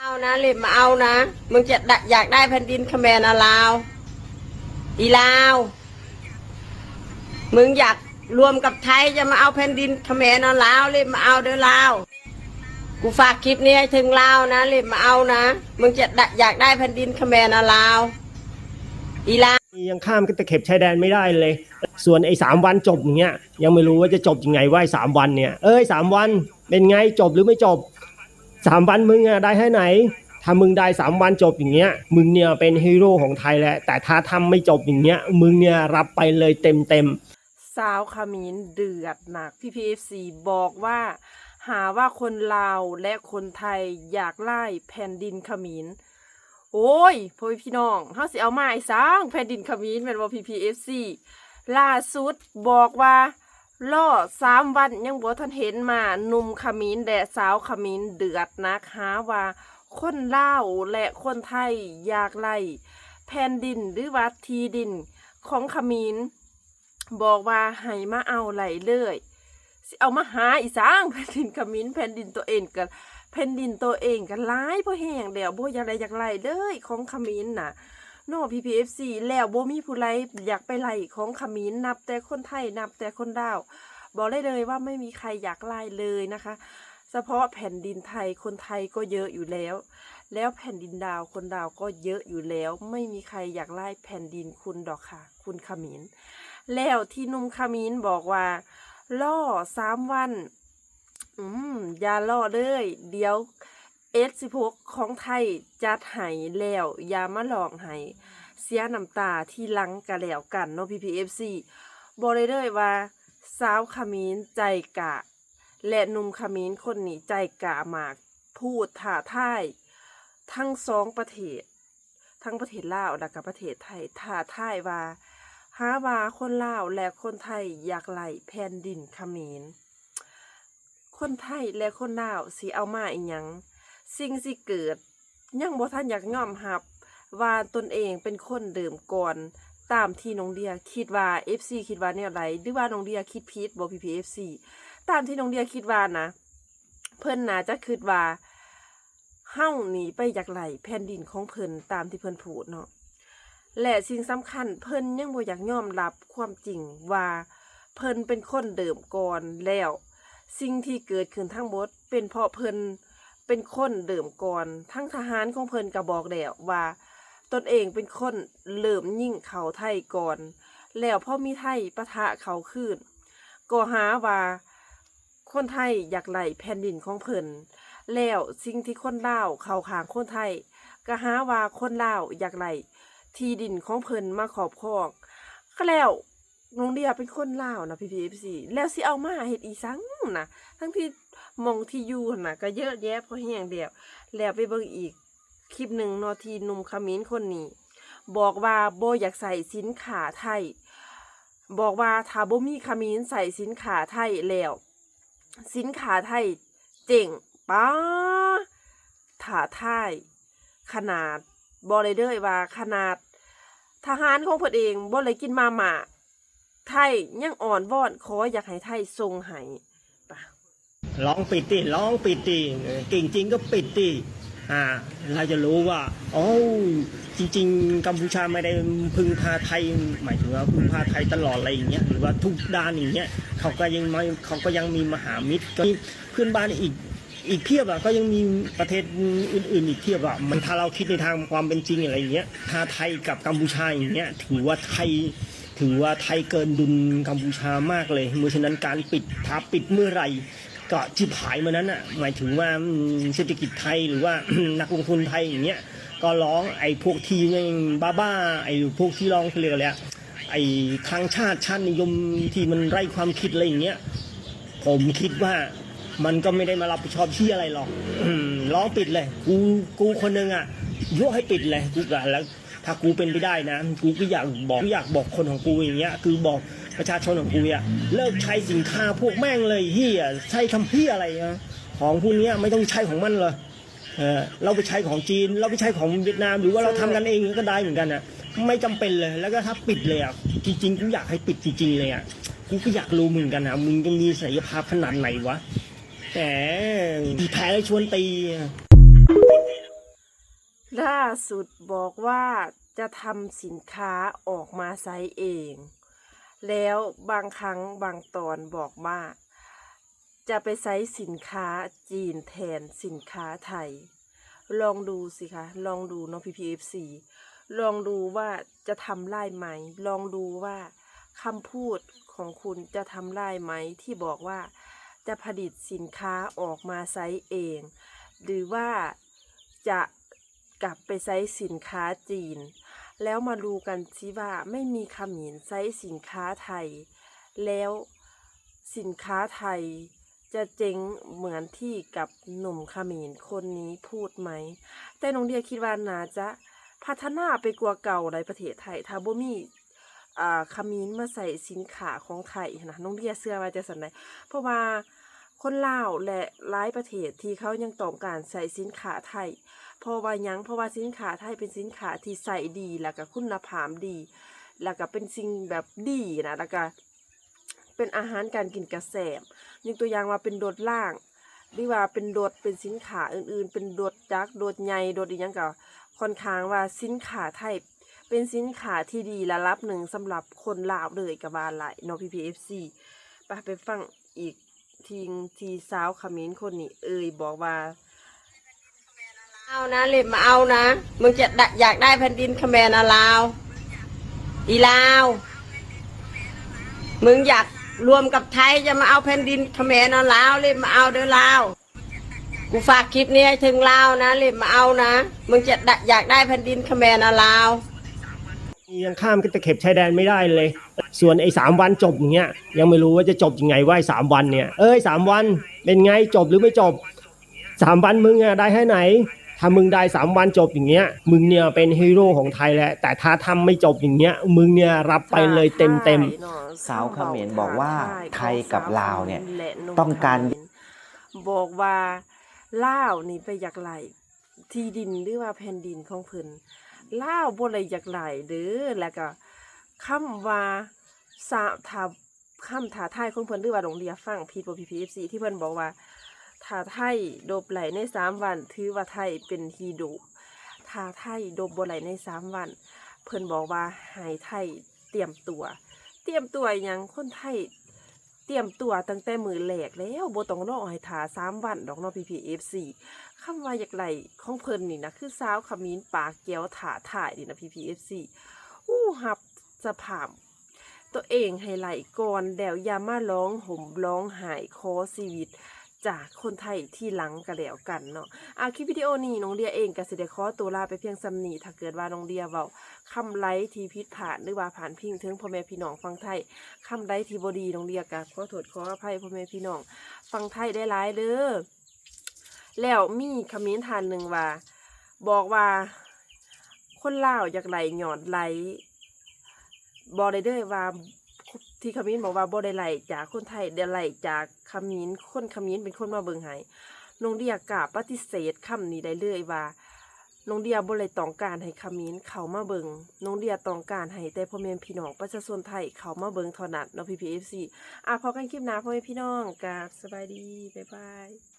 เอานะเล็บมาเอานะ มึงจะอยากได้แผ่นดินเขมรนะลาวอีลาว มึงอยากรวมกับไทยจะมาเอาแผ่นดินเขมรนะลาวเล็บมาเอาเด้อลาว กูฝากคลิปนี้ให้ถึงลาวนะเล็บมาเอานะ มึงจะอยากได้แผ่นดินเขมรนะลาวอีลาวยังข้ามตะเข็บชายแดนไม่ได้เลย ส่วนไอ้สามวันจบอย่างเงี้ยยังไม่รู้ว่าจะจบยังไงว่าไอ้สามวันเนี่ย เอ้ยสามวันเป็นไงจบหรือไม่จบ สามวันมึงอะได้แค่ไหน ถ้ามึงได้สามวันจบอย่างเงี้ย มึงเนี่ยเป็นฮีโร่ของไทยแหล้วแต่ถ้าทำไม่จบอย่างเงี้ย มึงเนี่ยรับไปเลยเต็มเต็มสาวขมิ้นเดือดหนักพี่พีเอฟซีบอกว่าหาว่าคนลาวและคนไทยอยากไล่แผ่นดินขมิ้นโอ้ยพ่อพี่น้องเฮาสิเอามาไอ้สร้างแผ่นดินขมิ้นแม่นบ่พี่พีเอฟซีล่าสุดบอกว่า ล่อสามวันยังบ่ทันเห็นมาหนุ่มขมิ้นและสาวขมิ้นเดือดนักหาว่า คนเลาและคนไทยอยากไล่แผ่นดินหรือว่าทีดินของขมิ้นบอกว่าให้มาเอาไหลเลยสิเอามาหาอีสางแผ่นดินขมิ้นแผ่นดินตัวเองกันแผ่นดินตัวเองกันร้ายเพราะแห้งแล้วบ่อยากไรอยากไล่เลยของขมิ้นน่ะ นอก PPFC แล้วบ่มีผู้ใดอยากไปไล่ของขมิ้นนับแต่คนไทยนับแต่คนดาว บอกได้เลยว่าไม่มีใครอยากไล่เลยนะคะ เฉพาะแผ่นดินไทยคนไทยก็เยอะอยู่แล้ว แล้วแผ่นดินดาวคนดาวก็เยอะอยู่แล้ว ไม่มีใครอยากไล่แผ่นดินคุณดอกค่ะ คุณขมิ้นแล้วที่นุ่มขมิ้นบอกว่า ล่อสามวัน อืมอย่าล่อเลย เดี๋ยว เอสิพกของไทยจัดไห้แล้วอย่ามาหลอกไห้เสียน้ำตาที่ลังกะแล้วกันเนาะพีพีเอฟซีบอกเลยเลยว่าสาวขมิ้นใจกะ และหนุ่มขมิ้นคนนี้ใจกะมากพูดท่าท่ายทั้งสองประเทศ ทั้งประเทศลาวและกับประเทศไทยท้าท่ายว่าหาว่าคนลาวและคนไทยอยากไหลแผ่นดินขมรคนไทยและคนลาวสิเอามาอีหยัง สิ่งสิเกิด ยังบ่ทันอยากยอมรับว่าตนเองเป็นคนเดิมก่อนตามที่น้องเดียคิดว่า FC คิดว่าแนวไรหรือว่าน้องเดียคิดผิดบ่พีพี FC ตามที่น้องเดียคิดว่านะ เพิ่นน่าจะคิดว่าเฮาหนีไปอยากไหลแผ่นดินของเพิ่นตามที่เพิ่นพูดเนาะและสิ่งสำคัญเพิ่นยังบ่อยากยอมรับความจริงว่าเพิ่นเป็นคนเดิมก่อนแล้ว สิ่งที่เกิดขึ้นทั้งหมดเป็นเพราะเพิ่น เป็นคนเดิมก่อน ทั้งทหารของเพิ่นก็บอกแล้วว่า ตนเองเป็นคนเริ่มยิ่งเขาไทยก่อน แล้วพ่อมีไทยปะทะเขาขึ้นก็หาว่าคนไทยอยากไหลแผ่นดินของเพิ่นแล้วสิ่งที่คนลาวเข้าขางคนไทย ก็หาว่าคนลาวอยากไหลที่ดินของเพิ่นมาขอบครองก็แล้วน้องเดียเป็นคนลาวนะพี่พีเอฟซีแล้วสิเอามาเฮ็ดอีสังนะทั้งที่ มองที่อยู่นะก็เยอะแยะเพราะแห้งเดียว แล้วไปเบิ่งอีกคลิปหนึ่งนอทีหนุ่มขมิ้นคนนี้ บอกว่าโบอยากใส่สินค้าไทย บอกว่าถ้าบ่มีขมิ้นใส่สินค้าไทยแล้ว สินค้าไทยเจ๋งป้าถาไทยขนาดบอเลยเด้อว่าขนาด ทหารของเพิ่นเองบ่เลยกินมาหมาไทยยังอ่อนวอนขออยากให้ไทยทรงให้ ร้องปิดดิร้องปิดดิเก่งจริงก็ปิดดิอ่าเราจะรู้ว่าโอ้จริง ๆ กัมพูชาไม่ได้พึ่งพาไทยหมายถึงว่าพึ่งพาไทยตลอดอะไรอย่างเงี้ยหรือว่าทุกด้านอย่างเงี้ยเขาก็ยังไม่เขาก็ยังมีมหามิตรก็เพื่อนบ้านอีกอีกเพียบอะก็ยังมีประเทศอื่น ๆ อีกเพียบอะมันถ้าเราคิดในทางความเป็นจริงอะไรอย่างเงี้ยถ้าไทยกับกัมพูชาอย่างเงี้ยถือว่าไทยถือว่าไทยเกินดุลกัมพูชามากเลยเพราะฉะนั้นการปิดถ้าปิดเมื่อไหร่ ก็จิบหายมานั้นอะหมายถึงว่าเศรษฐกิจไทยหรือว่านักลงทุนไทยอย่างเงี้ยก็ร้องไอ้พวกทีมบ้าๆไอ้พวกที่ร้องเขาเรียกอะไรอะไอ้ทางชาติชาตินิยมที่มันไร้ความคิดอะไรอย่างเงี้ยผมคิดว่ามันก็ไม่ได้มารับผิดชอบที่อะไรหรอกร้องปิดเลยกูกูคนหนึงอะยกให้ปิดเลยกูกะแล้วถ้ากูเป็นไปได้นะ กูก็อยากบอกกูอยากบอกคนของกูอย่างเงี้ย คือบอก ประชาชนของกูอะเลิกใช้สินค้าพวกแม่งเลยเฮียใช้คำเฮียอะไรนะของพวกเนี้ยไม่ต้องใช้ของมันเลยเออเราไปใช้ของจีน เราไปใช้ของเวียดนาม หรือว่าเราทำกันเองก็ได้เหมือนกันอะไม่จำเป็นเลยแล้วก็ถ้าปิดเลยอะจริงๆกูอยากให้ปิดจริงๆเลยอะกูก็อยากรู้เหมือนกันนะมึงจะมีศักยภาพขนาดไหนวะแต่แพ้แล้วชวนตีล่าสุดบอกว่าจะทำสินค้าออกมาใช้เอง แล้วบางครั้งบางตอนบอกว่า จะไปใช้สินค้าจีนแทนสินค้าไทย ลองดูสิคะ ลองดูเน้องพีพีเอฟซีลองดูว่าจะทำได้ไหม ลองดูว่าคำพูดของคุณจะทำได้ไหม ที่บอกว่าจะผลิตสินค้าออกมาใช้เอง หรือว่าจะกลับไปใช้สินค้าจีน แล้วมาดูกันสิว่าไม่มีขมิ้นใช้สินค้าไทย แล้วสินค้าไทยจะเจ๊งเหมือนที่กับหนุ่มขมิ้นคนนี้พูดไหม แต่น้องเดียคิดว่าน่าจะพัฒนาไปกว่าเก่าในประเทศไทยถ้าบ่มีอ่าขมิ้นมาใส่สินค้าของไทยนะน้องเดียเชื่อว่าจะสันได้เพราะว่าคนลาวและหลายประเทศที่เขายังต้องการใส่สินค้าไทย เพราะว่ายังเพราะว่าสินค้าไทยเป็นสินค้าที่ใส่ดีแล้วก็คุณภาพดี แล้วก็เป็นสิ่งแบบดีนะแล้วก็เป็นอาหารการกินกระแสบยกตัวอย่างว่าเป็นโดดล่างหรือว่าเป็นโดดเป็นสินค้าอื่นๆ เป็นโดดจักโดดใหญ่โดดอีหยังก็ค่อนข้างว่าสินค้าไทยเป็นสินค้าที่ดีระดับหนึ่งสำหรับคนลาวเลยกับว่าหลายเนาะ PPFC ไปไปฟังอีกทีงทีสาวขมิ้นคนนี้เอ่ยบอกว่า เอานะเล็บมาเอานะ มึงจะอยากได้แผ่นดินคแมนะลาว อีลาว มึงอยากรวมกับไทยจะมาเอาแผ่นดินคแมนะลาวเล็บมาเอาเด้อลาว กูฝากคลิปนี้ให้ถึงลาวนะเล็บมาเอานะ มึงจะอยากได้แผ่นดินคแมนะลาวยังข้ามก็ตะเข็บชายแดนไม่ได้เลย ส่วนไอ้สามวันจบอย่างเงี้ยยังไม่รู้ว่าจะจบยังไงว่าสามวันเนี่ย เอ้ยสามวันเป็นไงจบหรือไม่จบสามวันมึงอะได้แค่ไหน ถ้ามึงได้สามวันจบอย่างเงี้ย มึงเนี่ยเป็นฮีโร่ของไทยแหละ แต่ถ้าทำไม่จบอย่างเงี้ย มึงเนี่ยรับไปเลยเต็มเต็มๆสาวเขมรบอกว่าไทยกับลาวเนี่ยต้องการบอกว่าลาวนี่ไปอยากไหลที่ดินหรือว่าแผ่นดินของเพิ่นลาวบ่ได้อยากไหลเด้อแล้วก็คำว่าสาถาคำถาไทายของเพิ่นหรือว่าโรงเรียนฟังผิดบ่ PPFC ที่เพิ่นบอกว่า ถ้าไทยโดบไหลในสามวัน ถือว่าไทยเป็นฮีโร่ถ้าไทยโดบบ่ไหลในสามวัน เพิ่นบอกว่าให้ไทยเตรียมตัว เตรียมตัวยังคนไทยเตรียมตัวตั้งแต่มือแหลกแล้วโบต้องรอให้ทาสามวันดอกเนาะ PPFC คำว่าอยากไหลของเพิ่นนี่นะคือสาวขมิ้นปากแก้วถาถ่ายนี่นะ PPFC อู้หับสภาพตัวเองให้ไหลก่อนแล้วยามาร้องห่มร้องไห้ขอชีวิต จากคนไทยที่หลังก็แล้วกันเนาะอาคลิปวิดีโอนี้น้องเดียเองก็สิได้ขอตัวลาไปเพียงซำนีถ้าเกิดว่าน้องเดียเว้าคำไลที่ผิดพลาดหรือว่าผ่านพิงถึงพ่อแม่พี่น้องฟังไทยคำใดที่บดีน้องเดียกับขอโทษขออภัยพ่อแม่พี่น้องฟังไทยได้หลายเด้อแล้วมีคอมเมนต์ทานหนึ่งว่า บอกว่า คนลาวอยากไหลหยอดไหลบอได้เด้อว่า ที่คอมเมนบอกว่าบ่ได้ไหลจากคนไทยเดไหลจากคอมเมนคนคอมเมนเป็นคนมาเบิงไห้น้องเดียกาปฏิเสธคำนี้ได้เลยว่าน้องเดียบ่เลยต้องการให้คามินเขามาเบิงน้องเดียต้องการให้แต่พ่อแม่พี่น้องประชาชนไทยเขามาเบิงเท่านั้นเนาะพี่พีเอฟซีอะพอกันคลิปหน้าพ่อแม่พี่น้องกับสบายดีบ๊ายบาย